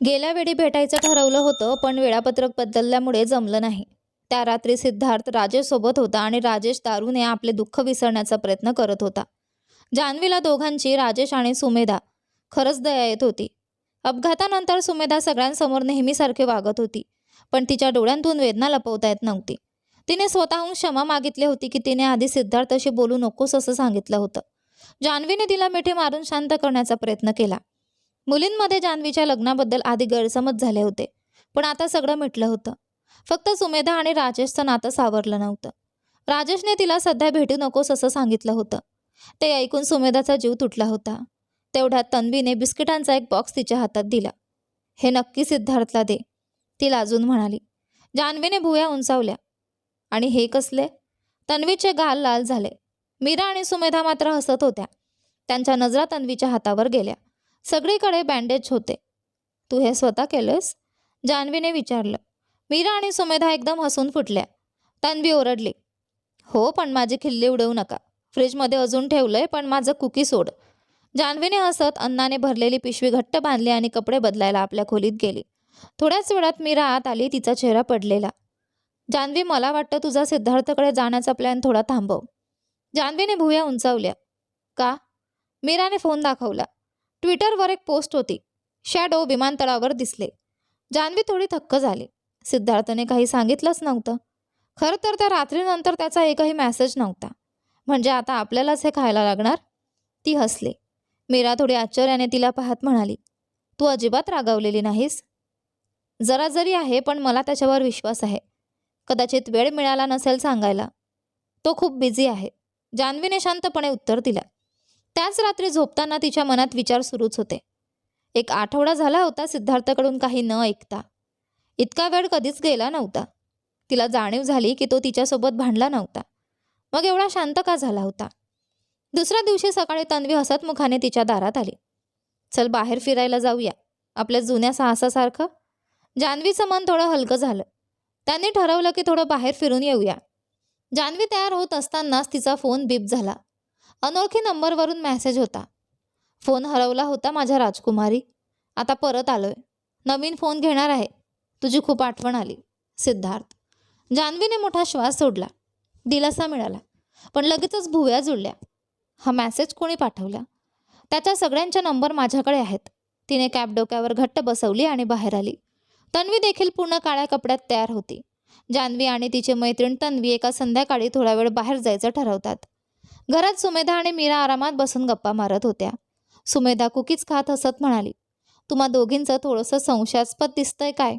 गेल्या वेळी भेटायचं ठरवलं होतं पण वेळापत्रक बदलल्यामुळे जमलं नाही. त्या रात्री सिद्धार्थ राजेशसोबत होता आणि राजेश दारूने आपले दुःख विसरण्याचा प्रयत्न करत होता. जान्हवीला दोघांची राजेश आणि सुमेधा खरंच दया येत होती. अपघातानंतर सुमेधा सगळ्यांसमोर नेहमीसारखी वागत होती पण तिच्या डोळ्यांतून वेदना लपवता येत नव्हती. तिने स्वतःहून क्षमा मागितली होती की तिने आधी सिद्धार्थशी बोलू नकोस असं सांगितलं होतं. जान्हवीने तिला मिठी मारून शांत करण्याचा प्रयत्न केला. मुलींमध्ये जान्हवीच्या लग्नाबद्दल आधी गैरसमज झाले होते पण आता सगळं मिटलं होतं. फक्त सुमेधा आणि राजेशचं नातं सावरलं नव्हतं. राजेशने तिला सध्या भेटू नकोस असं सांगितलं होतं. ते ऐकून सुमेधाचा जीव तुटला होता. तेवढ्यात तन्वीने बिस्किटांचा एक बॉक्स तिच्या हातात दिला. हे नक्की सिद्धार्थला दे ती लाजून म्हणाली. जान्हवीने भुया उंचावल्या. आणि हे कसले? तन्वीचे गाल लाल झाले. मीरा आणि सुमेधा मात्र हसत होत्या. त्यांच्या नजरा तन्वीच्या हातावर गेल्या. सगळीकडे बँडेज होते. तू हे स्वतः केलंस? जान्हवीने विचारलं. मीरा आणि सुमेधा एकदम हसून फुटल्या. तन्वी ओरडली. हो पण माझी खिल्ली उडवू नका. फ्रीजमध्ये अजून ठेवलंय पण माझं कुकी सोड. जान्हवीने हसत अन्नाने भरलेली पिशवी घट्ट बांधली आणि कपडे बदलायला आपल्या खोलीत गेली. थोड्याच वेळात मीरा आत आली तिचा चेहरा पडलेला. जान्हवी मला वाटतं तुझा सिद्धार्थकडे जाण्याचा प्लॅन थोडा थांबव. जान्हवीने भुया उंचावल्या. का? मीराने फोन दाखवला. ट्विटरवर एक पोस्ट होती. शॅडो विमानतळावर दिसले. जान्हवी थोडी थक्क झाली. सिद्धार्थने काही सांगितलंच नव्हतं. खरं तर त्या रात्रीनंतर त्याचा एकही मेसेज नव्हता. म्हणजे आता आपल्यालाच हे खायला लागणार? ती हसली. मीरा थोडी आश्चर्याने तिला पाहत म्हणाली तू अजिबात रागावलेली नाहीस? जरा जरी आहे पण मला त्याच्यावर विश्वास आहे. कदाचित वेळ मिळाला नसेल सांगायला. तो खूप बिझी आहे. जान्हवीने शांतपणे उत्तर दिलं. त्याच रात्री झोपताना तिच्या मनात विचार सुरूच होते. एक आठवडा झाला होता सिद्धार्थकडून काही न ऐकता. इतका वेळ कधीच गेला नव्हता. तिला जाणीव झाली की तो तिच्यासोबत भांडला नव्हता. मग एवढा शांत का झाला होता? दुसऱ्या दिवशी सकाळी तन्वी हसतमुखाने तिच्या दारात आली. चल बाहेर फिरायला जाऊया. आपल्या जुन्या साहसासारखं? जान्हवीचं मन थोडं हलकं झालं. त्यांनी ठरवलं की थोडं बाहेर फिरून येऊया. जान्हवी तयार होत असतानाच तिचा फोन बीप झाला. अनोळखी नंबरवरून मेसेज होता. फोन हरवला होता माझ्या राजकुमारी. आता परत आलोय. नवीन फोन घेणार आहे. तुझी खूप आठवण आली. सिद्धार्थ. जान्हवीने मोठा श्वास सोडला. दिलासा मिळाला. पण लगेचच भुव्या जुळल्या. हा मॅसेज कोणी पाठवला? त्याच्या सगळ्यांचे नंबर माझ्याकडे आहेत. तिने कॅब डोक्यावर घट्ट बसवली आणि बाहेर आली. तन्वी देखील पूर्ण काळ्या कपड्यात तयार होती. जान्हवी आणि तिची मैत्रीण तन्वी एका संध्याकाळी थोडा वेळ बाहेर जायचं ठरवतात. घरात सुमेधा आणि मीरा आरामात बसून गप्पा मारत होत्या. सुमेधा कुकीज खात हसत म्हणाली तुम्हा दोघींचं थोडंसं संशयास्पद दिसतंय काय?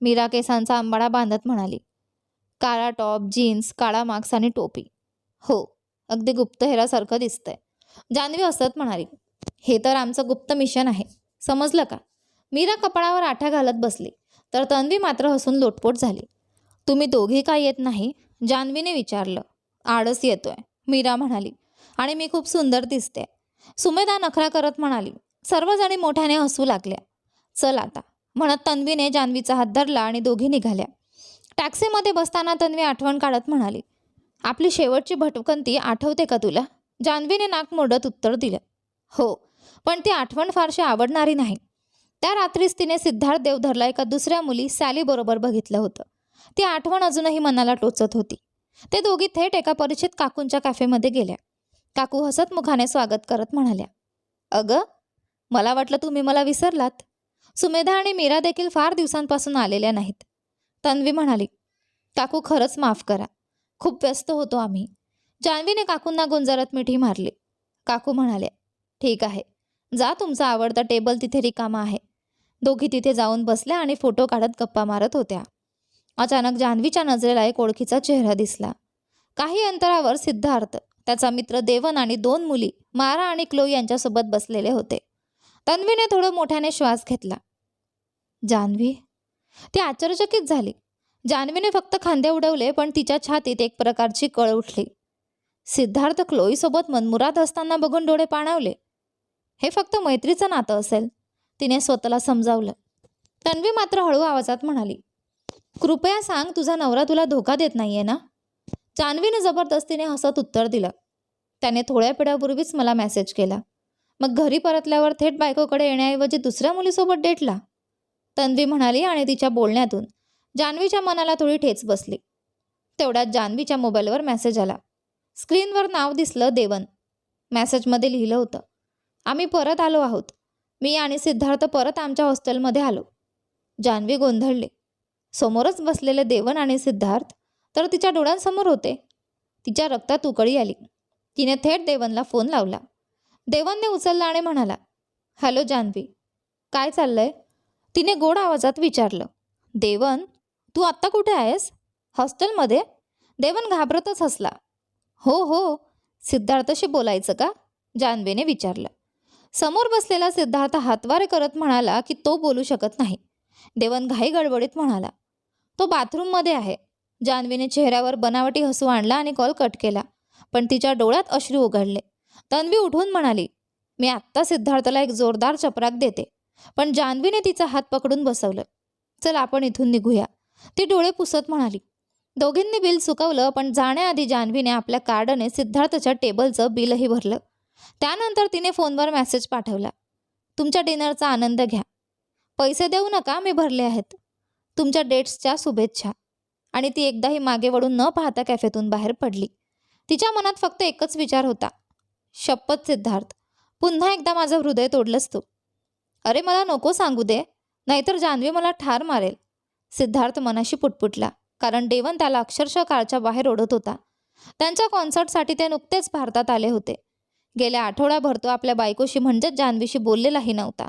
मीरा केसांचा आंबाडा बांधत म्हणाली काळा टॉप जीन्स काळा मास्क आणि टोपी. हो अगदी गुप्तहेरासारखं दिसतंय. जान्हवी हसत म्हणाली हे तर आमचं गुप्त मिशन आहे. समजलं का? मीरा कपाळावर आठ्या घालत बसली तर तन्वी मात्र हसून लोटपोट झाली. तुम्ही दोघी काय येत नाही? जान्हवीने विचारलं. आळस येतोय. मीरा म्हणाली. आणि मी खूप सुंदर दिसते. सुमेधा नखरा करत म्हणाली सर्वजणी मोठ्याने हसू लागल्या. चल आता. म्हणत तन्वीने जान्हवीचा हात धरला आणि दोघी निघाल्या. टॅक्सीमध्ये बसताना तन्वी आठवण काढत म्हणाली आपली शेवटची भटकंती आठवते का तुला? जान्हवीने नाक मोडत उत्तर दिलं हो पण ती आठवण फारशी आवडणारी नाही. त्या रात्रीच तिने सिद्धार्थ देवधरला एका दुसऱ्या मुली सॅलीबरोबर बघितलं होतं. ती आठवण अजूनही मनाला टोचत होती. ते दोघी थेट एका परिचित काकूंच्या कॅफेमध्ये गेल्या. काकू हसत मुखाने स्वागत करत म्हणाल्या अगं मला वाटलं तुम्ही मला विसरलात. सुमेधा आणि मीरा देखील फार दिवसांपासून आलेल्या नाहीत. तन्वी म्हणाली काकू खरंच माफ करा. खूप व्यस्त होतो आम्ही. जान्हवीने काकूंना गुंजारत मिठी मारली. काकू म्हणाल्या ठीक आहे. जा तुमचा आवडता टेबल तिथे रिकामा आहे. दोघी तिथे जाऊन बसल्या आणि फोटो काढत गप्पा मारत होत्या. अचानक जान्हवीच्या नजरेला एक ओळखीचा चेहरा दिसला. काही अंतरावर सिद्धार्थ त्याचा मित्र देवन आणि दोन मुली मारा आणि क्लो यांच्यासोबत बसलेले होते. तन्वीने थोडं मोठ्याने श्वास घेतला. जान्हवी? ती आश्चर्यचकित झाली. जान्हवीने फक्त खांदे उडवले पण तिच्या छातीत एक प्रकारची कळ उठली. सिद्धार्थ क्लोईसोबत मनमुराद असताना बघून डोळे पाणावले. हे फक्त मैत्रीचं नातं असेल तिने स्वतःला समजावलं. तन्वी मात्र हळू आवाजात म्हणाली कृपया सांग तुझा नवरा तुला धोका देत नाहीये ना? जान्हवीनं जबरदस्तीने हसत उत्तर दिलं. त्याने थोड्या पिढ्यापूर्वीच मला मेसेज केला. मग घरी परतल्यावर थेट बायकोकडे येण्याऐवजी दुसऱ्या मुलीसोबत डेटला तन्वी म्हणाली आणि तिच्या बोलण्यातून जान्हवीच्या मनाला थोडी ठेच बसली. तेवढ्यात जान्हवीच्या मोबाईलवर मेसेज आला. स्क्रीनवर नाव दिसलं देवन. मेसेजमध्ये लिहिलं होतं आम्ही परत आलो आहोत. मी आणि सिद्धार्थ परत आमच्या हॉस्टेलमध्ये आलो. जान्हवी गोंधळली. समोरच बसलेले देवन आणि सिद्धार्थ तर तिच्या डोळ्यांसमोर होते. तिच्या रक्तात उकळी आली. तिने थेट देवनला फोन लावला. देवनने उचलला आणि म्हणाला हॅलो जान्हवी काय चाललंय? तिने गोड आवाजात विचारलं देवन तू आत्ता कुठे आहेस? हॉस्टेलमध्ये? देवन घाबरतच हसला. हो हो सिद्धार्थशी बोलायचं का? जान्हवीने विचारलं. समोर बसलेला सिद्धार्थ हातवारे करत म्हणाला की तो बोलू शकत नाही. देवन घाई गडबडीत म्हणाला तो बाथरूममध्ये आहे. जान्हवीने चेहऱ्यावर बनावटी हसू आणला आणि कॉल कट केला. पण तिच्या डोळ्यात अश्रू उघडले. तन्वी उठून म्हणाली मी आत्ता सिद्धार्थला एक जोरदार चपराक देते. पण जान्हवीने तिचा हात पकडून बसवलं. चल आपण इथून निघूया. ती डोळे पुसत म्हणाली. दोघींनी बिल चुकवलं पण जाण्याआधी जान्हवीने आपल्या कार्डने सिद्धार्थच्या टेबलचं बिलही भरलं. त्यानंतर तिने फोनवर मेसेज पाठवला. तुमच्या डिनरचा आनंद घ्या. पैसे देऊ नका मी भरले आहेत. तुमच्या डेट्सच्या शुभेच्छा. आणि ती एकदाही मागे वळून न पाहता कॅफेतून बाहेर पडली. तिच्या मनात फक्त एकच विचार होता. शपथ सिद्धार्थ. पुन्हा एकदा माझं हृदय तोडलंस तू. अरे मला नको सांगू दे. नाहीतर जान्हवी मला ठार मारेल. सिद्धार्थ मनाशी पुटपुटला कारण देवन त्याला अक्षरशः कारच्या बाहेर ओढत होता. त्यांच्या कॉन्सर्टसाठी ते नुकतेच भारतात आले होते. गेल्या आठवडाभर तो आपल्या बायकोशी म्हणजेच जान्हवीशी बोललेलाही नव्हता.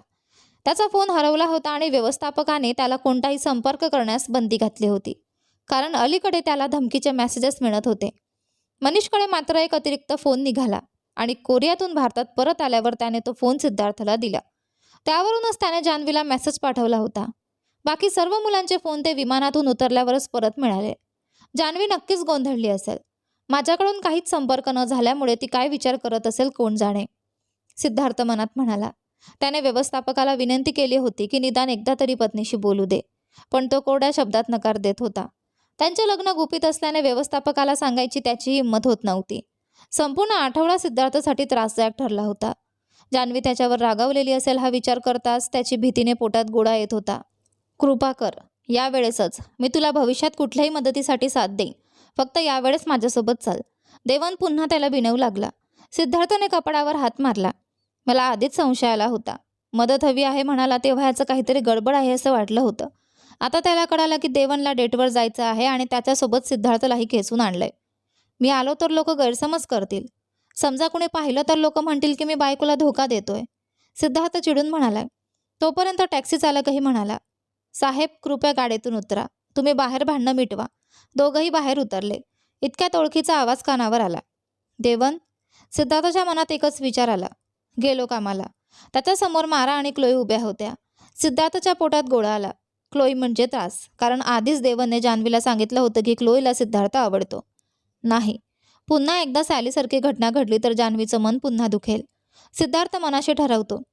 त्याचा फोन हरवला होता आणि व्यवस्थापकाने त्याला कोणताही संपर्क करण्यास बंदी घातली होती. कारण अलीकडे त्याला धमकीचे मेसेजेस मिळत होते. मनीषकडे मात्र एक अतिरिक्त फोन निघाला आणि कोरियातून भारतात परत आल्यावर त्याने तो फोन सिद्धार्थला दिला. त्यावरूनच त्याने जान्हवीला मेसेज पाठवला होता. बाकी सर्व मुलांचे फोन ते विमानातून उतरल्यावरच परत मिळाले. जान्हवी नक्कीच गोंधळली असेल. माझ्याकडून काहीच संपर्क न झाल्यामुळे ती काय विचार करत असेल कोण जाणे? सिद्धार्थ मनात म्हणाला त्याने व्यवस्थापकाला विनंती केली होती की निदान एकदा तरी पत्नीशी बोलू दे. पण तो कोरड्या शब्दात नकार देत होता. त्यांचे लग्न गुपित असल्याने व्यवस्थापकाला सांगायची त्याची हिंमत होत नव्हती. संपूर्ण आठवडा सिद्धार्थसाठी त्रासदायक ठरला होता. जान्हवी त्याच्यावर रागावलेली असेल हा विचार करताच त्याची भीतीने पोटात गोळा येत होता. कृपा कर. यावेळेसच मी तुला भविष्यात कुठल्याही मदतीसाठी साथ देईन. फक्त यावेळेस माझ्यासोबत चाल. देवन पुन्हा त्याला भिनवू लागला. सिद्धार्थने कपडावर हात मारला. मला आधीच संशय आला होता. मदत हवी आहे म्हणाला तेव्हा याचं काहीतरी गडबड आहे असं वाटलं होतं. आता त्याला कळालं की देवनला डेटवर जायचं आहे आणि त्याच्यासोबत सिद्धार्थलाही खेचून आणलंय. मी आलो तर लोक गैरसमज करतील. समजा कुणी पाहिलं तर लोक म्हणतील की मी बायकोला धोका देतोय. सिद्धार्थ चिडून म्हणाला तोपर्यंत टॅक्सी चालकही म्हणाला साहेब कृपया गाडीतून उतरा. तुम्ही बाहेर भांडणं मिटवा. दोघंही बाहेर उतरले. इतक्यात ओळखीचा आवाज कानावर आला. देवन? सिद्धार्थच्या मनात एकच विचार आला. गेलो कामाला. त्याच्यासमोर मारा आणि क्लोई उभ्या होत्या. सिद्धार्थच्या पोटात गोळा आला. क्लोई म्हणजे त्रास. कारण आधीच देवनने जान्हवीला सांगितलं होतं की क्लोईला सिद्धार्थ आवडतो. नाही. पुन्हा एकदा सॅलीसारखी घटना घडली तर जान्हवीचं मन पुन्हा दुखेल. सिद्धार्थ मनाशी ठरवतो.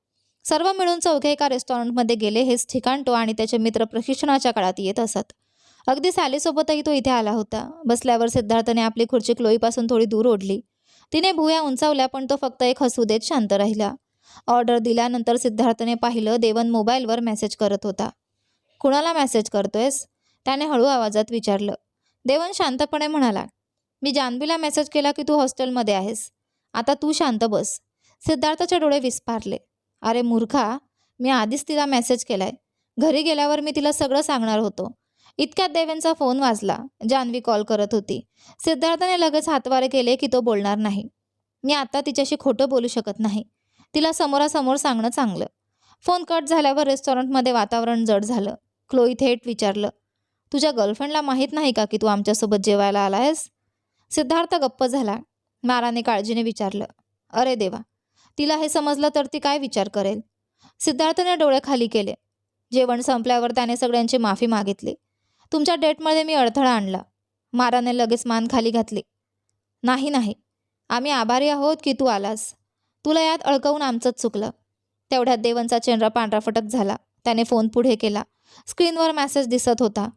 सर्व मिळून चौघे एका रेस्टॉरंटमध्ये गेले. हेच ठिकाण तो आणि त्याचे मित्र प्रशिक्षणाच्या काळात येत असत. अगदी सॅलीसोबतही तो इथे आला होता. बसल्यावर सिद्धार्थने आपली खुर्ची क्लोईपासून थोडी दूर ओढली. तिने भुया उंचावल्या पण तो फक्त एक हसू देत शांत राहिला. ऑर्डर दिल्यानंतर सिद्धार्थने पाहिलं देवन मोबाईलवर मेसेज करत होता. कुणाला मेसेज करतोयस? त्याने हळू आवाजात विचारलं. देवन शांतपणे म्हणाला मी जान्हवीला मेसेज केला की तू हॉस्टेलमध्ये आहेस. आता तू शांत बस. सिद्धार्थचे डोळे विस्पारले अरे मूर्खा मी आधीच तिला मेसेज केलाय. घरी गेल्यावर मी तिला सगळं सांगणार होतो. इतक्यात देवेंचा फोन वाजला. जान्हवी कॉल करत होती. सिद्धार्थने लगेच हातवारे केले की तो बोलणार नाही. मी आता तिच्याशी खोटं बोलू शकत नाही. तिला समोरासमोर सांगणं चांगलं. फोन कट झाल्यावर रेस्टॉरंटमध्ये वातावरण जड झालं. क्लोई थेट विचारलं तुझ्या गर्लफ्रेंडला माहीत नाही का की तू आमच्यासोबत जेवायला आला आहेस सिद्धार्थ गप्प झाला. माराने काळजीने विचारलं अरे देवा तिला हे समजलं तर ती काय विचार करेल? सिद्धार्थने डोळे खाली केले. जेवण संपल्यावर त्याने सगळ्यांची माफी मागितली. तुमच्या डेटमध्ये मी अडथळा आणला. माराने लगेच मान खाली घातली. नाही नाही. आम्ही आभारी आहोत की तू आलास. तुला यात अडकवून आमचंच चुकलं. तेवढ्यात देवनचा चेंडरा पांढराफटक झाला. त्याने फोन पुढे केला. स्क्रीनवर मेसेज दिसत होता.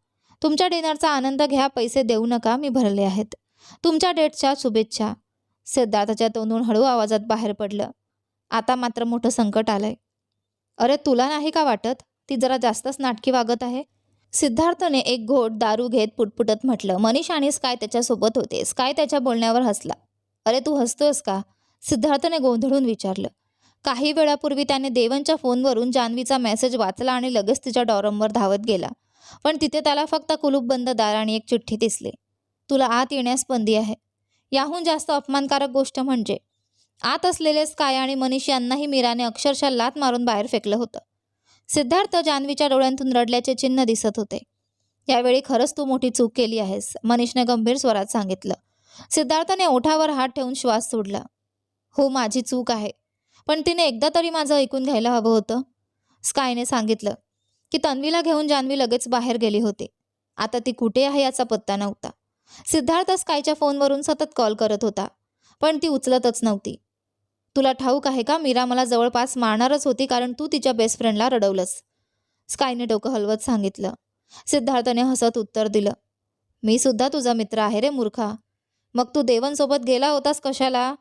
तुमच्या डिनरचा आनंद घ्या पैसे देऊ नका मी भरले आहेत. तुमच्या डेटच्या शुभेच्छा. सिद्धार्थच्या तोंडून हळू आवाजात बाहेर पडलं. आता मात्र मोठं संकट आलंय. अरे तुला नाही का वाटत? ती जरा जास्तच नाटकी वागत आहे? सिद्धार्थने एक घोट दारू घेत पुटपुटत म्हटलं मनीष आणि स्काय त्याच्यासोबत होते. स्काय त्याच्या बोलण्यावर हसला. अरे तू हसतोस का? सिद्धार्थने गोंधळून विचारलं. काही वेळापूर्वी त्याने देवनच्या फोनवरून जान्हवीचा मेसेज वाचला आणि लगेच तिच्या डॉरमवर धावत गेला. पण तिथे त्याला फक्त कुलूपबंद दार आणि एक चिठ्ठी दिसली. तुला आत येण्यास बंदी आहे. याहून जास्त अपमानकारक गोष्ट म्हणजे आत असलेले स्काय आणि मनीष यांनाही मीराने अक्षरशः लात मारून बाहेर फेकलं होतं. सिद्धार्थ जान्हवीच्या डोळ्यांतून रडल्याचे चिन्ह दिसत होते. यावेळी खरंच तू मोठी चूक केली आहेस मनीषने गंभीर स्वरात सांगितलं. सिद्धार्थने ओठावर हात ठेवून श्वास सोडला. हो माझी चूक आहे. पण तिने एकदा तरी माझं ऐकून घ्यायला हवं होतं. स्कायने सांगितलं की तन्वीला घेऊन जान्हवी लगेच बाहेर गेली होती. आता ती कुठे आहे याचा पत्ता नव्हता. सिद्धार्थ स्कायच्या फोनवरून सतत कॉल करत होता पण ती उचलतच नव्हती. तुला ठाऊक आहे का? मीरा मला जवळपास मारणारच होती कारण तू तिच्या बेस्ट फ्रेंडला रडवलंस. स्कायने डोकं हलवत सांगितलं. सिद्धार्थने हसत उत्तर दिलं. मी सुद्धा तुझा मित्र आहे रे मूर्खा. मग तू देवनसोबत गेला होतास कशाला?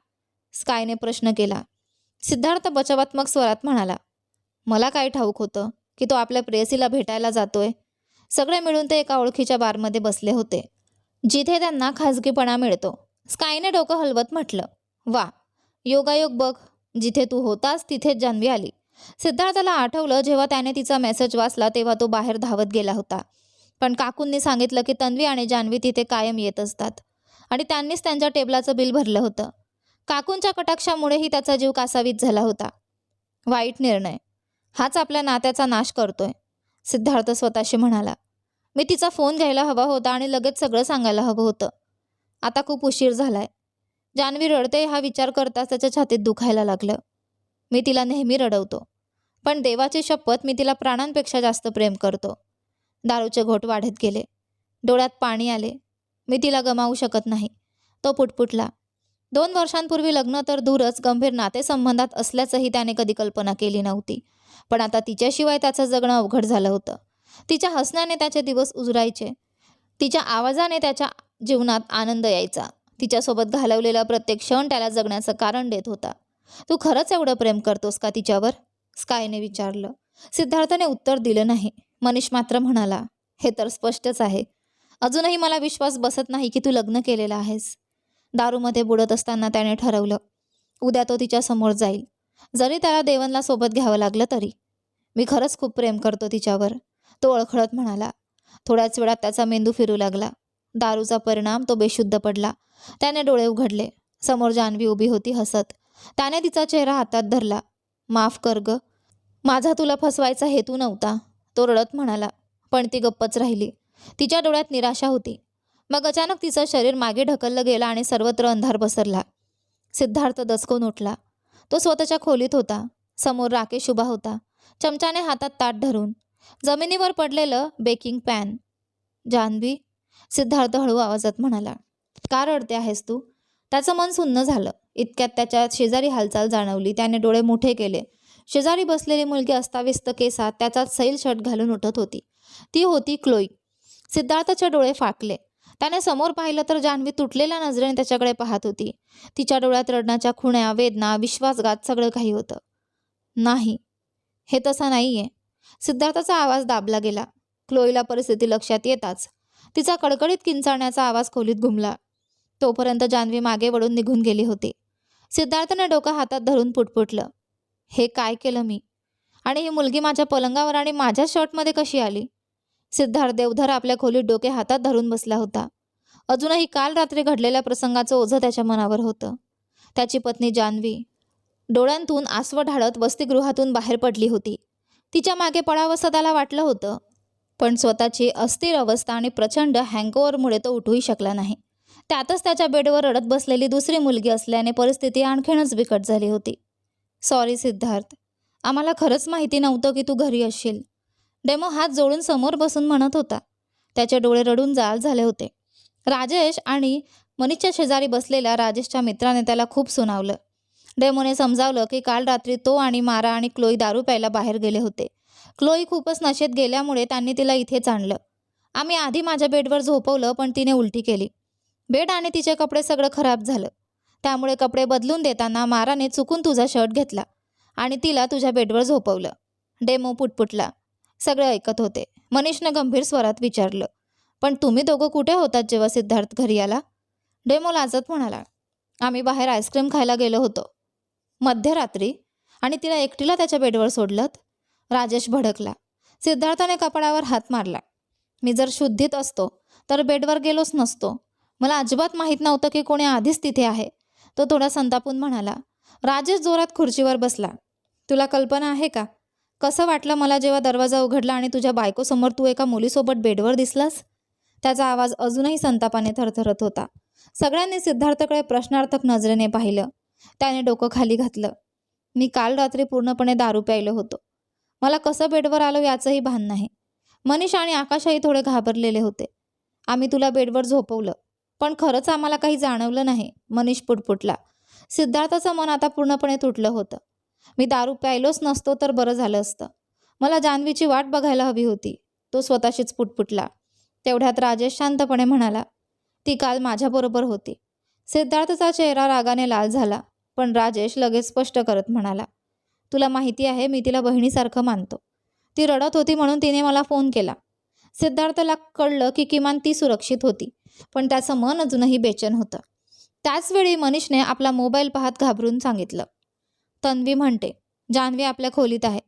स्कायने प्रश्न केला. सिद्धार्थ बचावात्मक स्वरात म्हणाला मला काय ठाऊक होतं की तो आपल्या प्रेयसीला भेटायला जातोय? सगळे मिळून ते एका ओळखीच्या बारमध्ये बसले होते. जिथे त्यांना खाजगीपणा मिळतो. स्कायने डोकं हलवत म्हटलं वा योगायोग बघ. जिथे तू होतास तिथेच जान्हवी आली. सिद्धार्थाला आठवलं जेव्हा त्याने तिचा मेसेज वाचला तेव्हा तो बाहेर धावत गेला होता. पण काकूंनी सांगितलं की तन्वी आणि जान्हवी तिथे कायम येत असतात. आणि त्यांनीच त्यांच्या टेबलाचं बिल भरलं होतं. काकूंच्या कटाक्षामुळेही त्याचा जीव कासावीत झाला होता. वाईट निर्णय. हाच आपल्या नात्याचा नाश करतोय सिद्धार्थ स्वतःशी म्हणाला. मी तिचा फोन घ्यायला हवा होता आणि लगेच सगळं सांगायला हवं होतं. आता खूप उशीर झालाय. जान्हवी रडते हा विचार करताच त्याच्या छातीत दुखायला लागलं. मी तिला नेहमी रडवतो पण देवाची शपथ मी तिला प्राणांपेक्षा जास्त प्रेम करतो. दारूचे घोट वाढत गेले डोळ्यात पाणी आले. मी तिला गमावू शकत नाही. तो पुटपुटला. दोन वर्षांपूर्वी लग्न तर दूरच गंभीर नातेसंबंधात असल्याचंही त्याने कधी कल्पना केली नव्हती. पण आता तिच्याशिवाय त्याचं जगणं अवघड झालं होतं. तिच्या हसण्याने त्याचे दिवस उजरायचे. तिच्या आवाजाने त्याच्या जीवनात आनंद यायचा. तिच्यासोबत घालवलेला प्रत्येक क्षण त्याला जगण्याचं कारण देत होता. तू खरंच एवढं प्रेम करतोस का तिच्यावर? स्कायने विचारलं. सिद्धार्थने उत्तर दिलं नाही. मनीष मात्र म्हणाला हे तर स्पष्टच आहे. अजूनही मला विश्वास बसत नाही की तू लग्न केलेलं आहेस. दारूमध्ये बुडत असताना त्याने ठरवलं उद्या तो तिच्यासमोर जाईल. जरी त्याला देवनला सोबत घ्यावं लागलं तरी. मी खरंच खूप प्रेम करतो तिच्यावर. तो अळखळत म्हणाला. थोड्याच वेळात त्याचा मेंदू फिरू लागला. दारूचा परिणाम तो बेशुद्ध पडला. त्याने डोळे उघडले. समोर जान्हवी उभी होती हसत. त्याने तिचा चेहरा हातात धरला. माफ कर ग. माझा तुला फसवायचा हेतू नव्हता. तो रडत म्हणाला. पण ती गप्पच राहिली. तिच्या डोळ्यात निराशा होती. मग अचानक तिचं शरीर मागे ढकललं गेलं आणि सर्वत्र अंधार पसरला. सिद्धार्थ दचकून उठला. तो स्वतःच्या खोलीत होता. समोर राकेश उभा होता. चमच्याने हातात ताट धरून. जमिनीवर पडलेलं बेकिंग पॅन. जान्हवी सिद्धार्थ हळू आवाजात म्हणाला का रडते आहेस तू? त्याचं मन सुन्न झालं. इतक्यात त्याच्या शेजारी हालचाल जाणवली. त्याने डोळे मोठे केले. शेजारी बसलेली मुलगी अस्ताव्यस्त केसात त्याचा सैल शर्ट घालून उठत होती. ती होती क्लोई. सिद्धार्थाचे डोळे फाकले त्याने समोर पाहिलं तर जान्हवी तुटलेल्या नजरेने त्याच्याकडे पाहत होती. तिच्या डोळ्यात रडण्याच्या खुण्या वेदना विश्वासघात सगळं काही होतं. नाही. हे तसं नाही आहे सिद्धार्थाचा आवाज दाबला गेला. क्लोईला परिस्थिती लक्षात येताच तिचा कडकडीत किंचाळण्याचा आवाज खोलीत घुमला. तोपर्यंत जान्हवी मागे वळून निघून गेली होती. सिद्धार्थनं डोकं हातात धरून पुटपुटलं. हे काय केलं मी? आणि ही मुलगी माझ्या पलंगावर आणि माझ्या शर्टमध्ये कशी आली? सिद्धार्थ देवधर आपल्या खोलीत डोके हातात धरून बसला होता. अजूनही काल रात्री घडलेल्या प्रसंगाचं ओझं त्याच्या मनावर होतं. त्याची पत्नी जान्हवी डोळ्यांतून आसवं ढाळत वसतिगृहातून बाहेर पडली होती. तिच्यामागे पडावंसं त्याला वाटलं होतं. पण स्वतःची अस्थिर अवस्था आणि प्रचंड हँगओव्हरमुळे तो उठूही शकला नाही. त्यातच त्याच्या बेडवर रडत बसलेली दुसरी मुलगी असल्याने परिस्थिती आणखीनच बिकट झाली होती. सॉरी सिद्धार्थ. आम्हाला खरंच माहिती नव्हतं की तू घरी असशील. डेमो हात जोडून समोर बसून म्हणत होता. त्याचे डोळे रडून जाल झाले होते. राजेश आणि मनीषच्या शेजारी बसलेल्या राजेशच्या मित्राने त्याला खूप सुनावलं. डेमोने समजावलं की काल रात्री तो आणि मारा आणि क्लोई दारू प्यायला बाहेर गेले होते. क्लोई खूपच नशेत गेल्यामुळे त्यांनी तिला इथेच आणलं. आम्ही आधी माझ्या बेडवर झोपवलं पण तिने उलटी केली. बेड आणि तिचे कपडे सगळं खराब झालं. त्यामुळे कपडे बदलून देताना माराने चुकून तुझा शर्ट घेतला आणि तिला तुझ्या बेडवर झोपवलं. डेमो पुटपुटला. सगळे ऐकत होते. मनीषनं गंभीर स्वरात विचारलं पण तुम्ही दोघं कुठे होतात जेव्हा सिद्धार्थ घरी आला? डेमो लाजत म्हणाला आम्ही बाहेर आईस्क्रीम खायला गेलो होतो. मध्यरात्री आणि तिला एकटीला त्याच्या बेडवर सोडलं राजेश भडकला. सिद्धार्थाने कपाळावर हात मारला. मी जर शुद्धीत असतो तर बेडवर गेलोच नसतो. मला अजिबात माहीत नव्हतं की कोणी आधीच तिथे आहे. तो थोडा संतापून म्हणाला. राजेश जोरात खुर्चीवर बसला. तुला कल्पना आहे का? कसं वाटलं मला जेव्हा दरवाजा उघडला आणि तुझ्या बायकोसमोर तू एका मुलीसोबत बेडवर दिसलास? त्याचा आवाज अजूनही संतापाने थरथरत होता. सगळ्यांनी सिद्धार्थकडे प्रश्नार्थक नजरेने पाहिलं. त्याने डोकं खाली घातलं. मी काल रात्री पूर्णपणे दारू प्यायलो होतो. मला कसं बेडवर आलो याचंही भान नाही. मनीष आणि आकाशही थोडे घाबरलेले होते. आम्ही तुला बेडवर झोपवलं. पण खरंच आम्हाला काही जाणवलं नाही. मनीष पुटपुटला. सिद्धार्थाचं मन आता पूर्णपणे तुटलं होतं. मी दारू प्यायलोच नसतो तर बरं झालं असतं. मला जान्हवीची वाट बघायला हवी होती. तो स्वतःशीच पुटपुटला. तेवढ्यात राजेश शांतपणे म्हणाला ती काल माझ्याबरोबर होती. सिद्धार्थचा चेहरा रागाने लाल झाला पण राजेश लगेच स्पष्ट करत म्हणाला तुला माहिती आहे मी तिला बहिणीसारखं मानतो. ती रडत होती म्हणून तिने मला फोन केला. सिद्धार्थला कळलं की किमान ती सुरक्षित होती पण त्याचं मन अजूनही बेचन होतं. त्याचवेळी मनीषने आपला मोबाईल पाहत घाबरून सांगितलं. तन्वी म्हणते जान्हवी आपल्या खोलीत आहे.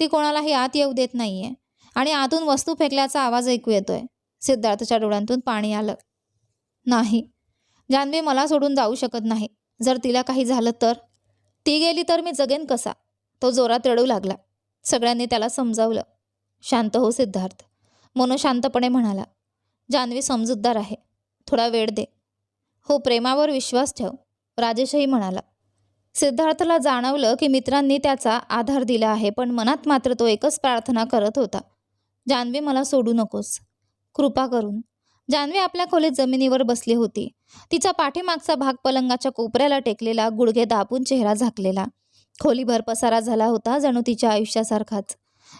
ती कोणालाही आत येऊ देत नाहीये. आणि आतून वस्तू फेकल्याचा आवाज ऐकू येतोय. सिद्धार्थच्या डोळ्यांतून पाणी आलं. नाही. जान्हवी मला सोडून जाऊ शकत नाही. जर तिला काही झालं तर? ती गेली तर मी जगेन कसा? तो जोरात रडू लागला. सगळ्यांनी त्याला समजावलं. शांत हो सिद्धार्थ. मनू शांतपणे म्हणाला जान्हवी समजूतदार आहे. थोडा वेळ दे. हो प्रेमावर विश्वास ठेव राजेशही म्हणाला. सिद्धार्थला जाणवलं की मित्रांनी त्याचा आधार दिला आहे पण मनात मात्र तो एकच प्रार्थना करत होता. जान्हवी मला सोडू नकोस. कृपा करून. जान्हवी आपल्या खोलीत जमिनीवर बसली होती. तिचा पाठीमागचा भाग पलंगाच्या कोपऱ्याला टेकलेला गुडघे दाबून चेहरा झाकलेला. खोलीभर पसारा झाला होता जणू तिच्या आयुष्यासारखाच.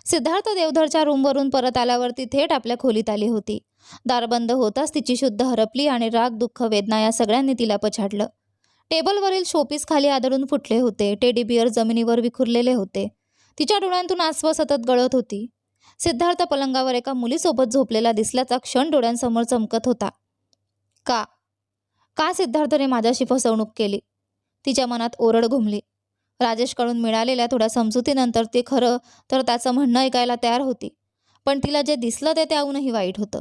सिद्धार्थ देवधरच्या रूमवरून परत आल्यावर ती थेट आपल्या खोलीत आली होती. दार बंद होताच तिची शुद्ध हरपली आणि राग दुःख वेदना या सगळ्यांनी तिला पछाडलं. टेबलवरील शोपीस खाली आदळून फुटले होते. टेडी बिअर जमिनीवर विखुरलेले होते. तिच्या डोळ्यांतून आसव सतत गळत होती. सिद्धार्थ पलंगावर एका मुलीसोबत झोपलेला दिसल्याचा क्षण डोळ्यांसमोर चमकत होता. का? का सिद्धार्थने माझ्याशी फसवणूक केली? तिच्या मनात ओरड घुमली. राजेशकडून मिळालेल्या थोड्या समजुतीनंतर ते खरं तर त्याचं म्हणणं ऐकायला तयार होती. पण तिला जे दिसलं ते त्याहूनही वाईट होतं.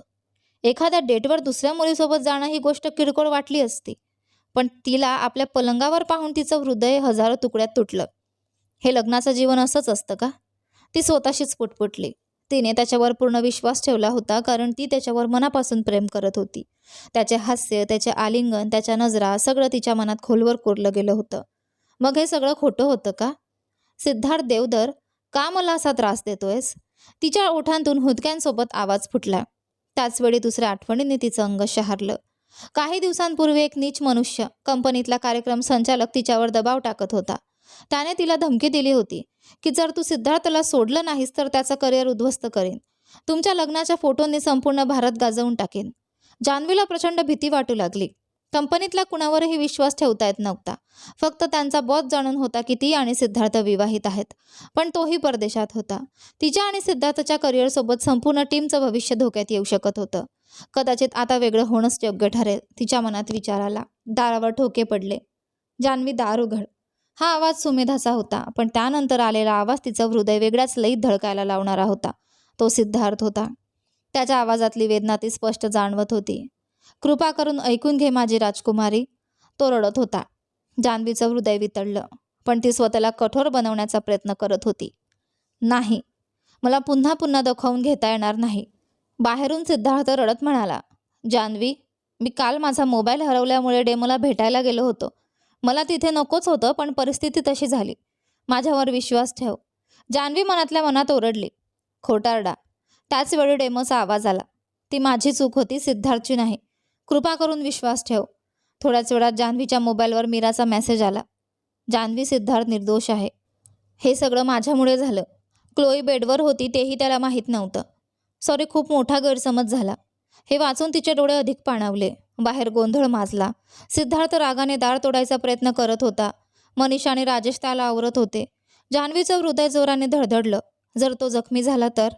एखाद्या डेटवर दुसऱ्या मुलीसोबत जाणं ही गोष्ट किरकोळ वाटली असती. पण तिला आपल्या पलंगावर पाहून तिचं हृदय हजारो तुकड्यात तुटलं. हे लग्नाचं जीवन असंच असतं का? ती स्वतःशीच पुटपुटली. तिने त्याच्यावर पूर्ण विश्वास ठेवला होता कारण ती त्याच्यावर मनापासून प्रेम करत होती. त्याचे हास्य त्याचे आलिंगन त्याच्या नजरा सगळं तिच्या मनात खोलवर कोरलं गेलं होतं. मग हे सगळं खोटं होतं का? सिद्धार्थ देवधर का मला असा त्रास देतोयस? तिच्या ओठांतून हुदक्यांसोबत आवाज फुटला. त्याचवेळी दुसऱ्या आठवणीने तिचं अंग शहारलं. काही दिवसांपूर्वी एक नीच मनुष्य कंपनीतला कार्यक्रम संचालक तिच्यावर दबाव टाकत होता. त्याने तिला धमकी दिली होती की जर तू सिद्धार्थला सोडलं नाहीस तर त्याचं करिअर उद्ध्वस्त करेन. तुमच्या लग्नाच्या फोटोंनी संपूर्ण भारत गाजवून टाकेन. जान्हवीला प्रचंड भीती वाटू लागली. कंपनीतल्या कुणावरही विश्वास ठेवता येत नव्हता. फक्त त्यांचा बॉस जाणून होता की ती आणि सिद्धार्थ विवाहित आहेत. पण तोही परदेशात होता. तिच्या आणि सिद्धार्थच्या करिअरसोबत संपूर्ण टीमचं भविष्य धोक्यात येऊ शकत होतं. कदाचित आता वेगळं होणंच योग्य ठरेल तिच्या मनात विचार आला. दारावर ठोके पडले. जान्हवी दार उघड. हा आवाज सुमेधाचा होता पण त्यानंतर आलेला आवाज तिचं हृदय वेगळ्याच लईत धडकायला लावणारा होता. तो सिद्धार्थ होता. त्याच्या आवाजातली वेदना ती स्पष्ट जाणवत होती. कृपा करून ऐकून घे माझी राजकुमारी. तो रडत होता. जान्हवीचं हृदय वितळलं पण ती स्वतःला कठोर बनवण्याचा प्रयत्न करत होती. नाही मला पुन्हा पुन्हा दखवून घेता येणार नाही. बाहेरून सिद्धार्थ रडत म्हणाला जान्हवी मी काल माझा मोबाईल हरवल्यामुळे डेमोला भेटायला गेलो होतो. मला तिथे नकोच होतं पण परिस्थिती तशी झाली. माझ्यावर विश्वास ठेव. जान्हवी मनातल्या मनात ओरडली खोटारडा. त्याचवेळी डेमोचा आवाज आला ती माझी चूक होती सिद्धार्थची नाही. कृपा करून विश्वास ठेव. थोड्याच वेळात जान्हवीच्या मोबाईलवर मीराचा मेसेज आला. जान्हवी सिद्धार्थ निर्दोष आहे. हे सगळं माझ्यामुळे झालं. क्लोई बेडवर होती तेही त्याला माहीत नव्हतं. सॉरी खूप मोठा गैरसमज झाला. हे वाचून तिचे डोळे अधिक पाणावले. बाहेर गोंधळ माजला. सिद्धार्थ रागाने दार तोडायचा प्रयत्न करत होता. मनीष आणि राजेश त्याला आवरत होते. जान्हवीचं हृदय जोराने धडधडलं. जर तो जखमी झाला तर?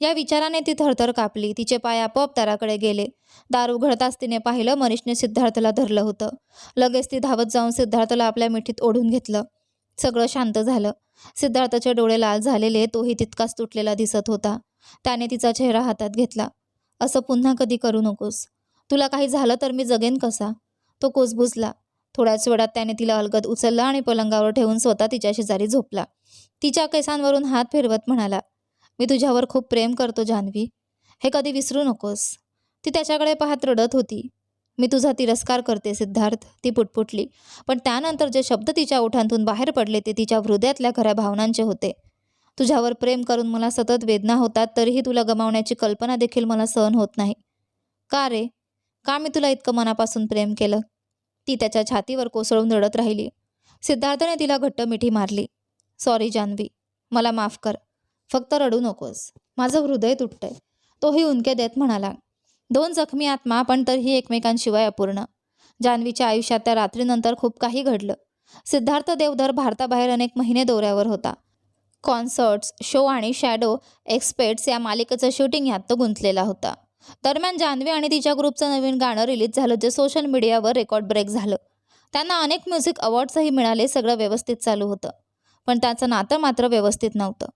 या विचाराने ती थरथर कापली. तिचे पाय आपोआप दाराकडे गेले. दार उघडताच तिने पाहिलं मनीषने सिद्धार्थला धरलं होतं. लगेच ती धावत जाऊन सिद्धार्थला आपल्या मिठीत ओढून घेतलं. सगळं शांत झालं. सिद्धार्थचे डोळे लाल झालेले तोही तितकाच तुटलेला दिसत होता. त्याने तिचा चेहरा हातात घेतला. असं पुन्हा कधी करू नकोस. तुला काही झालं तर मी जगेन कसा? तो कुजबुजला थोड्याच वेळात त्याने तिला अलगद उचलला आणि पलंगावर ठेवून स्वतः तिच्या शेजारी झोपला. तिच्या केसांवरून हात फिरवत म्हणाला मी तुझ्यावर खूप प्रेम करतो जान्हवी. हे कधी विसरू नकोस. ती त्याच्याकडे पाहत रडत होती. मी तुझा तिरस्कार करते सिद्धार्थ ती पुटपुटली. पण त्यानंतर जे शब्द तिच्या ओठांतून बाहेर पडले ते तिच्या हृदयातल्या खऱ्या भावनांचे होते. तुझ्यावर प्रेम करून मला सतत वेदना होतात तरीही तुला गमावण्याची कल्पना देखील मला सहन होत नाही. का रे? का मी तुला इतकं मनापासून प्रेम केलं? ती त्याच्या छातीवर कोसळून रडत राहिली. सिद्धार्थने तिला घट्ट मिठी मारली. सॉरी जान्हवी. मला माफ कर. फक्त रडू नकोस. माझं हृदय तुटतंय. तोही उनके देत म्हणाला दोन जखमी आत्मा पण तरीही एकमेकांशिवाय अपूर्ण. जान्हवीच्या आयुष्यात त्या रात्रीनंतर खूप काही घडलं. सिद्धार्थ देवधर भारताबाहेर अनेक महिने दौऱ्यावर होता. कॉन्सर्ट्स शो आणि शॅडो एक्सपेट्स या मालिकेचं शूटिंग यात तो गुंतलेला होता. दरम्यान जान्हवी आणि तिच्या ग्रुपचं नवीन गाणं रिलीज झालं जे सोशल मीडियावर रेकॉर्ड ब्रेक झालं. त्यांना अनेक म्युझिक अवॉर्ड्सही मिळाले सगळं व्यवस्थित चालू होतं. पण त्याचं नातं मात्र व्यवस्थित नव्हतं.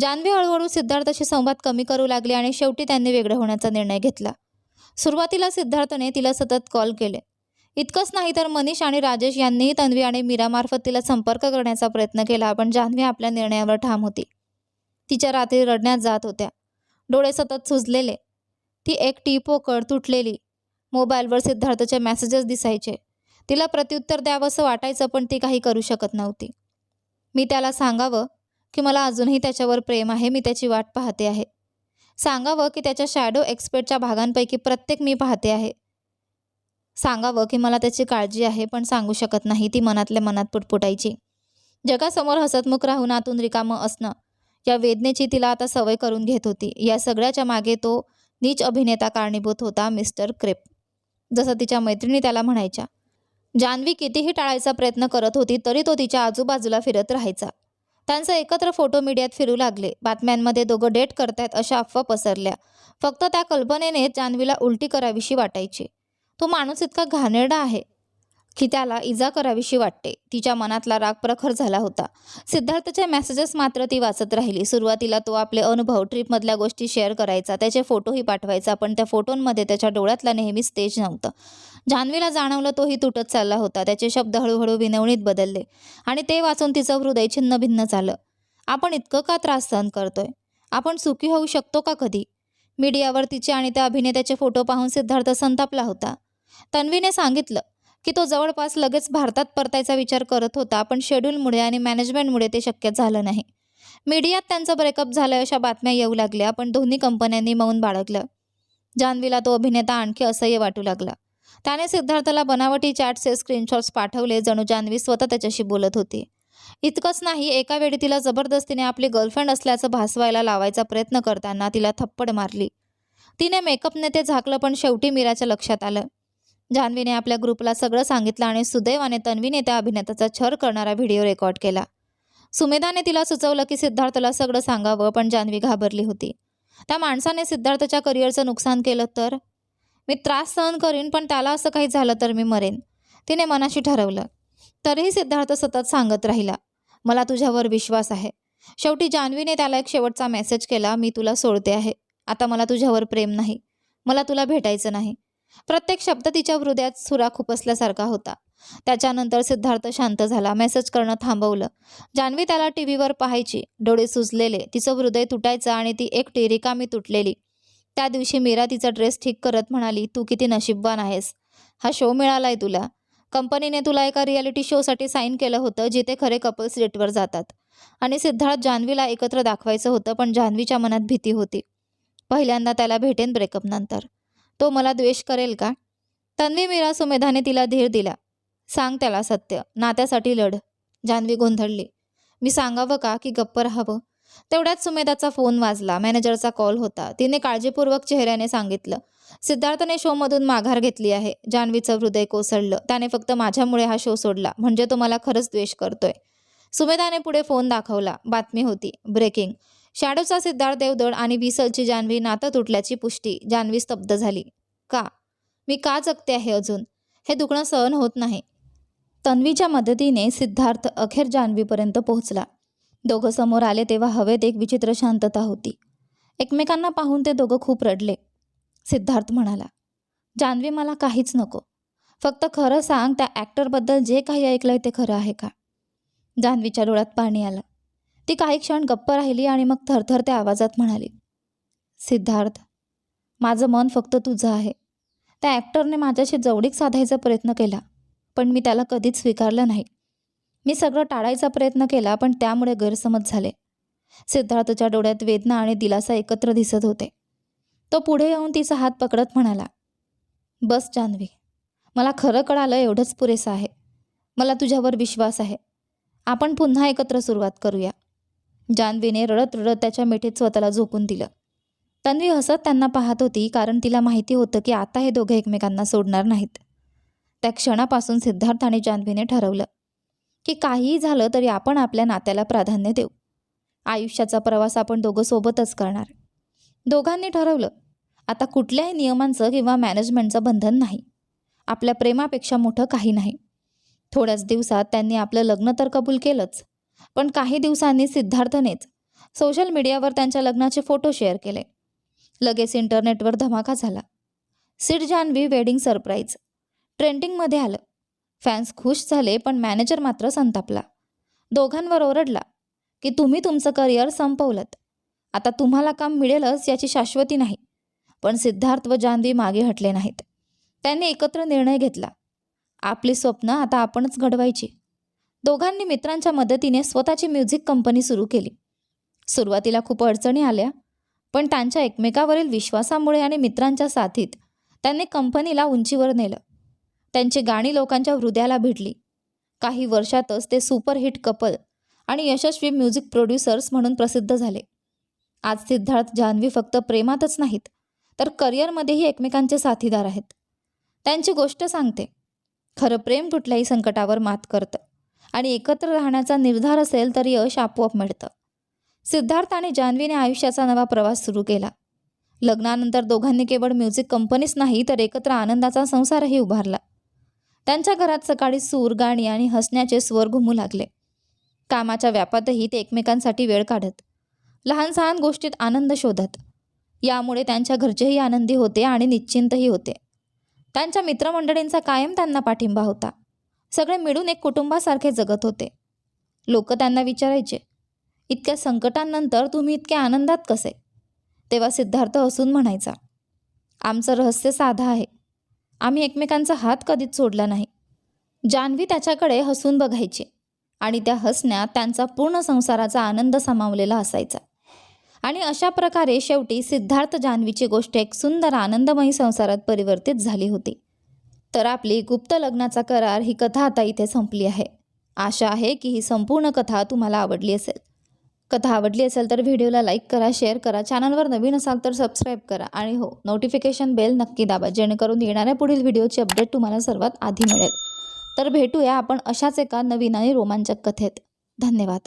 जान्हवी हळूहळू सिद्धार्थाशी संवाद कमी करू लागली आणि शेवटी त्यांनी वेगळं होण्याचा निर्णय घेतला. सुरुवातीला सिद्धार्थने तिला सतत कॉल केले. इतकंच नाही तर मनीष आणि राजेश यांनीही तन्वी आणि मीरामार्फत तिला संपर्क करण्याचा प्रयत्न केला पण जान्हवी आपल्या निर्णयावर ठाम होती. तिच्या रात्री रडण्यात जात होत्या. डोळे सतत सुजलेले. ती एकटी पोकळ तुटलेली. मोबाईलवर सिद्धार्थचे मेसेजेस दिसायचे. तिला प्रत्युत्तर द्यावंसं वाटायचं पण ती काही करू शकत नव्हती. मी त्याला सांगावं की मला अजूनही त्याच्यावर प्रेम आहे मी त्याची वाट पाहते आहे. सांगावं की त्याच्या शॅडो एक्सपर्टच्या भागांपैकी प्रत्येक मी पाहते आहे. सांगावं की मला त्याची काळजी आहे पण सांगू शकत नाही ती मनातल्या मनात पुटपुटायची. जगासमोर हसतमुख राहून आतून रिकामं असणं या वेदनेची तिला आता सवय करून घेत होती. या सगळ्याच्या मागे तो नीच अभिनेता कारणीभूत होता मिस्टर क्रेप. जसं तिच्या मैत्रिणी त्याला म्हणायच्या जान्हवी कितीही टाळायचा प्रयत्न करत होती तरी तो तिच्या आजूबाजूला फिरत राहायचा. त्यांचे एकत्र फोटो मीडियात फिरू लागले. बातम्यांमध्ये दोघं डेट करतायत अशा अफवा पसरल्या. फक्त त्या कल्पनेने जान्हवीला उलटी करावीशी वाटायची. तो माणूस इतका घाणेरडा आहे. की त्याला इजा करावीशी वाटते. तिच्या मनातला राग प्रखर झाला होता. सिद्धार्थच्या मेसेजेस मात्र ती वाचत राहिली. सुरुवातीला तो आपले अनुभव ट्रिपमधल्या गोष्टी शेअर करायचा त्याचे फोटोही पाठवायचा पण त्या फोटोंमध्ये त्याच्या डोळ्यातला नेहमीच तेज नव्हतं. जान्हवीला जाणवलं तोही तुटत चालला होता. त्याचे शब्द हळूहळू विनवणीत बदलले आणि ते वाचून तिचं हृदय छिन्न भिन्न झालं. आपण इतकं का त्रास सहन करतोय? आपण सुखी होऊ शकतो का कधी? मीडियावर तिचे आणि त्या अभिनेत्याचे फोटो पाहून सिद्धार्थ संतापला होता. तन्वीने सांगितलं की तो जवळपास लगेच भारतात परतायचा विचार करत होता पण शेड्यूलमुळे आणि मॅनेजमेंटमुळे ते शक्य झालं नाही. मीडियात त्यांचं ब्रेकअप झालं अशा बातम्या येऊ लागल्या पण दोन्ही कंपन्यांनी मौन बाळगलं. जान्हवीला तो अभिनेता आणखी असह्य वाटू लागला. त्याने सिद्धार्थला बनावटी चॅटचे स्क्रीनशॉट्स पाठवले जणू जान्हवी स्वतः त्याच्याशी बोलत होती. इतकंच नाही एका वेळी तिला जबरदस्तीने आपली गर्लफ्रेंड असल्याचं भासवायला लावायचा प्रयत्न करताना तिला थप्पड मारली. तिने मेकअपने ते झाकलं पण शेवटी मीराच्या लक्षात आलं. जान्हवीने आपल्या ग्रुपला सगळं सांगितलं आणि सुदैवाने तन्वीने त्या अभिनेत्याचा छर करणारा व्हिडिओ रेकॉर्ड केला. सुमेधाने तिला सुचवलं की सिद्धार्थला सगळं सांगावं पण जान्हवी घाबरली होती. त्या माणसाने सिद्धार्थच्या करिअरचं नुकसान केलं तर? मी त्रास सहन करीन पण त्याला असं काही झालं तर मी मरेन तिने मनाशी ठरवलं. तरीही सिद्धार्थ सतत सांगत राहिला मला तुझ्यावर विश्वास आहे. शेवटी जान्हवीने त्याला एक शेवटचा मेसेज केला मी तुला सोडते आहे. आता मला तुझ्यावर प्रेम नाही. मला तुला भेटायचं नाही. प्रत्येक शब्द तिच्या हृदयात सुरा खुपसल्यासारखा होता. त्याच्यानंतर सिद्धार्थ शांत झाला. मेसेज करणं थांबवलं. जान्हवी त्याला टी व्हीवर पाहायची. डोळे सुजलेले. तिचं हृदय तुटायचं आणि ती एकटी रिकामी तुटलेली. त्या दिवशी मीरा तिचा ड्रेस ठीक करत म्हणाली तू किती नशीबवान आहेस. हा शो मिळालाय तुला. कंपनीने तुला एका रियालिटी शोसाठी साईन केलं होतं जिथे खरे कपल्स डेटवर जातात. आणि सिद्धार्थ जान्हवीला एकत्र दाखवायचं होतं पण जान्हवीच्या मनात भीती होती. पहिल्यांदा त्याला भेटेन ब्रेकअप नंतर तो मला द्वेष करेल का? तन्वी मीरा सुमेधाने तिला धीर दिला. सांग त्याला सत्य. नात्यासाठी लढ. जान्हवी गोंधळली. मी सांगावं का की गप्प राहावं? तेवढ्यात सुमेधाचा फोन वाजला. मॅनेजरचा कॉल होता. तिने काळजीपूर्वक चेहऱ्याने सांगितलं सिद्धार्थने शोमधून माघार घेतली आहे. जान्हवीचं हृदय कोसळलं. त्याने फक्त माझ्यामुळे हा शो सोडला. म्हणजे तो मला खरंच द्वेष करतोय. सुमेधाने पुढे फोन दाखवला. बातमी होती. ब्रेकिंग. शॅडोचा सिद्धार्थ देवदळ आणि विसलची जान्हवी नातं तुटल्याची पुष्टी. जान्हवी स्तब्ध झाली. का? मी का जगते आहे अजून? हे दुखणं सहन होत नाही. तन्वीच्या मदतीने सिद्धार्थ अखेर जान्हवीपर्यंत पोहोचला. दोघं समोर आले तेव्हा हवेत एक विचित्र शांतता होती. एकमेकांना पाहून ते दोघं खूप रडले. सिद्धार्थ म्हणाला जान्हवी मला काहीच नको. फक्त खरं सांग त्या ॲक्टरबद्दल जे काही ऐकलंय ते खरं आहे का? जान्हवीच्या डोळ्यात पाणी आलं. ती काही क्षण गप्प राहिली आणि मग थरथरत्या आवाजात म्हणाली सिद्धार्थ माझं मन फक्त तुझं आहे. त्या ॲक्टरने माझ्याशी जवळीक साधायचा प्रयत्न केला पण मी त्याला कधीच स्वीकारलं नाही. मी सगळं टाळायचा प्रयत्न केला पण त्यामुळे गैरसमज झाले. सिद्धार्थच्या डोळ्यात वेदना आणि दिलासा एकत्र दिसत होते. तो पुढे येऊन तिचा हात पकडत म्हणाला बस जान्हवी मला खरं कळालं एवढंच पुरेसं आहे. मला तुझ्यावर विश्वास आहे. आपण पुन्हा एकत्र सुरुवात करूया. जान्हवीने रडत रडत त्याच्या मिठीत स्वतःला झोपून दिलं. तन्वी हसत त्यांना पाहत होती कारण तिला माहिती होतं की आता हे दोघे एकमेकांना सोडणार नाहीत. त्या क्षणापासून सिद्धार्थ आणि जान्हवीने ठरवलं की काहीही झालं तरी आपण आपल्या नात्याला प्राधान्य देऊ. आयुष्याचा प्रवास आपण दोघं सोबतच करणार. दोघांनी ठरवलं आता कुठल्याही नियमांचं किंवा मॅनेजमेंटचं बंधन नाही. आपल्या प्रेमापेक्षा मोठं काही नाही. थोड्याच दिवसात त्यांनी आपलं लग्न तर कबूल केलंच पण काही दिवसांनी सिद्धार्थनेच सोशल मीडियावर त्यांच्या लग्नाचे फोटो शेअर केले. लगेच इंटरनेटवर धमाका झाला. Sid Janhavi wedding surprise. ट्रेंडिंगमध्ये आलं. फॅन्स खुश झाले पण मॅनेजर मात्र संतापला. दोघांवर ओरडला की तुम्ही तुमचं करिअर संपवलं आता तुम्हाला काम मिळेलच याची शाश्वती नाही. पण सिद्धार्थ व जान्हवी मागे हटले नाहीत. त्यांनी एकत्र निर्णय घेतला. आपली स्वप्न आता आपणच घडवायची. दोघांनी मित्रांच्या मदतीने स्वतःची म्युझिक कंपनी सुरू केली. सुरुवातीला खूप अडचणी आल्या पण त्यांच्या एकमेकावरील विश्वासामुळे आणि मित्रांच्या साथीत त्यांनी कंपनीला उंचीवर नेलं. त्यांची गाणी लोकांच्या हृदयाला भिडली. काही वर्षातच ते सुपरहिट कपल आणि यशस्वी म्युझिक प्रोड्युसर्स म्हणून प्रसिद्ध झाले. आज सिद्धार्थ जान्हवी फक्त प्रेमातच नाहीत तर करिअरमध्येही एकमेकांचे साथीदार आहेत. त्यांची गोष्ट सांगते खरं प्रेम कुठल्याही संकटावर मात करतं. आणि एकत्र राहण्याचा निर्धार असेल तर यश आपोआप मिळतं. सिद्धार्थ आणि जान्हवीने आयुष्याचा नवा प्रवास सुरू केला. लग्नानंतर दोघांनी केवळ म्युझिक कंपनीच नाही तर एकत्र आनंदाचा संसारही उभारला. त्यांच्या घरात सकाळी सूर गाणी आणि हसण्याचे स्वर घुमू लागले. कामाच्या व्यापातही ते एकमेकांसाठी वेळ काढत. लहान सहान गोष्टीत आनंद शोधत. यामुळे त्यांच्या घरचेही आनंदी होते आणि निश्चिंतही होते. त्यांच्या मित्रमंडळींचा कायम त्यांना पाठिंबा होता. सगळे मिळून एक कुटुंबासारखे जगत होते. लोक त्यांना विचारायचे इतक्या संकटांनंतर तुम्ही इतक्या आनंदात कसे? तेव्हा सिद्धार्थ हसून म्हणायचा आमचं रहस्य साधं आहे. आम्ही एकमेकांचा हात कधीच सोडला नाही. जान्हवी त्याच्याकडे हसून बघायची आणि त्या हसण्यात त्यांचा पूर्ण संसाराचा आनंद सामावलेला असायचा. आणि अशा प्रकारे शेवटी सिद्धार्थ जान्हवीची गोष्ट एक सुंदर आनंदमयी संसारात परिवर्तित झाली होती. तर आपली गुप्त लग्नाचा करार ही कथा आता इथे संपली आहे. आशा आहे की ही संपूर्ण कथा तुम्हाला आवडली असेल. कथा आवडली असेल तर व्हिडिओला लाईक करा शेअर करा चॅनलवर नवीन असाल तर सबस्क्राईब करा आणि हो नोटिफिकेशन बेल नक्की दाबा जेणेकरून येणाऱ्या पुढील व्हिडिओची अपडेट तुम्हाला सर्वात आधी मिळेल. तर भेटूया आपण अशाच एका नवीन आणि रोमांचक कथेत. धन्यवाद.